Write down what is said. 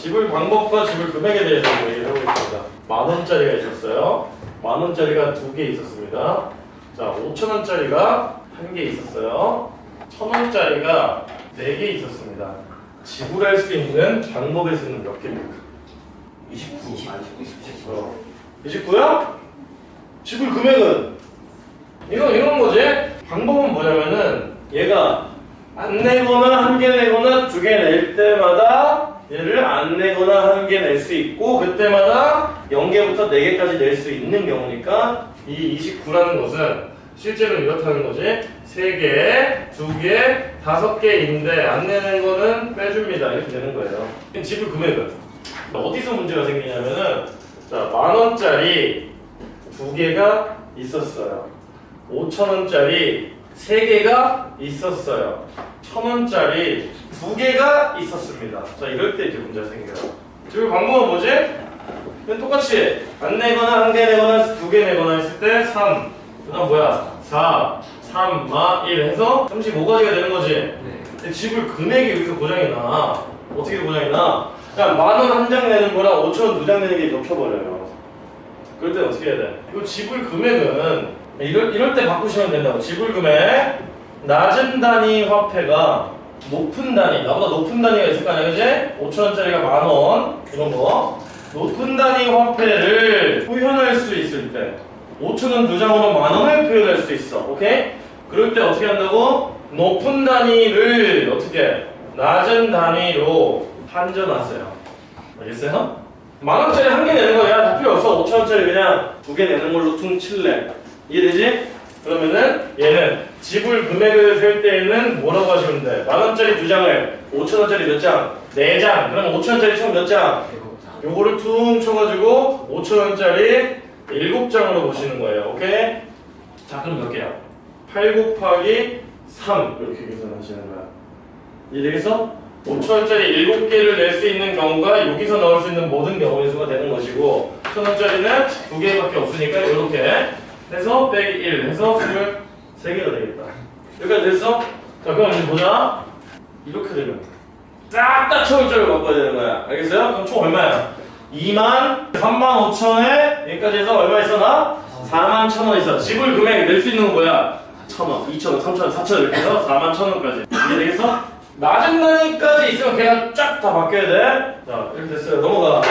지불 방법과 지불 금액에 대해서 얘기를 하고 있습니다. 만 원짜리가 있었어요. 만 원짜리가 두 개 있었습니다. 자, 5천 원짜리가 한 개 있었어요. 천 원짜리가 네 개 있었습니다. 지불할 수 있는 방법의 수는 몇 개입니까? 29. 29. 29야? 지불 금액은? 이거 이런 거지. 방법은 뭐냐면은 얘가 안 내거나 한 개 내거나 두 개 낼 때마다 얘를 안 내거나 한 개 낼 수 있고 그때마다 0개부터 4개까지 낼 수 있는 경우니까 이 29라는 것은 실제로 이렇다는 거지. 3개, 2개, 5개인데 안 내는 거는 빼줍니다. 이렇게 되는 거예요. 지불 금액은? 어디서 문제가 생기냐면은 자, 만 원짜리 두 개가 있었어요. 5천 원짜리 세 개가 있었어요. 천 원짜리 두 개가 있었습니다. 자, 이럴 때 이제 문제가 생겨요. 지금 방법은 뭐지? 그냥 똑같이 안 내거나 한 개 내거나 두 개 내거나 했을 때 3, 그다음 뭐야? 4, 3, 마, 1 해서 35가지가 되는 거지. 네. 근데 지불 금액이 여기서 고장이 나. 어떻게 고장이 나? 그냥 만원 한 장 내는 거랑 5천 원 두 장 내는 게 겹쳐버려요. 그럴 때 어떻게 해야 돼? 이거 지불 금액은 이럴, 이럴 때 바꾸시면 된다고. 지불 금액 낮은 단위 화폐가 높은 단위 나보다 높은 단위가 있을 거 아니야, 그지? 5천 원짜리가 만원 이런 거 높은 단위 화폐를 표현할 수 있을 때 5천 원 두 장으로 만 원을 표현할 수 있어, 오케이? 그럴 때 어떻게 한다고? 높은 단위를 어떻게 낮은 단위로 한전하세요. 알겠어요? 만 원짜리 한 개 내는 거야 다 필요 없어. 5천 원짜리 그냥 두 개 내는 걸로 퉁칠래. 이해되지? 그러면은 얘는 지불 금액을 셀 때에는 뭐라고 하시면 돼? 만 원짜리 두 장을 5천 원짜리 몇 장? 네 장. 그럼 5천 원짜리 총 몇 장? 요거를 퉁 쳐가지고 5천 원짜리 7장으로 보시는 거예요. 오케이? 자 그럼 몇 개야? 8 곱하기 3 이렇게 계산하시는 거야. 이해되겠어? 5천원짜리 7개를 낼 수 있는 경우가 여기서 나올 수 있는 모든 경우의 수가 되는 것이고 1천원짜리는 2개밖에 없으니까 이렇게 해서 빼기 1 해서 23개가 되겠다 여기까지 됐어? 자 그럼 이제 보자 이렇게 되면 싹다 초월절을 바꿔야 되는 거야 알겠어요? 그럼 총 얼마야? 2만 3만 5천에 여기까지 해서 얼마 있어 나? 4만 1천 원 있어 지불 금액 낼 수 있는 건 뭐야? 1천원, 2천원, 3천원, 4천원 이렇게 해서 4만 1천원까지 이해되겠어? 낮은 단위까지 있으면 걔가 쫙 다 바뀌어야 돼. 자, 이렇게 됐어요. 넘어가.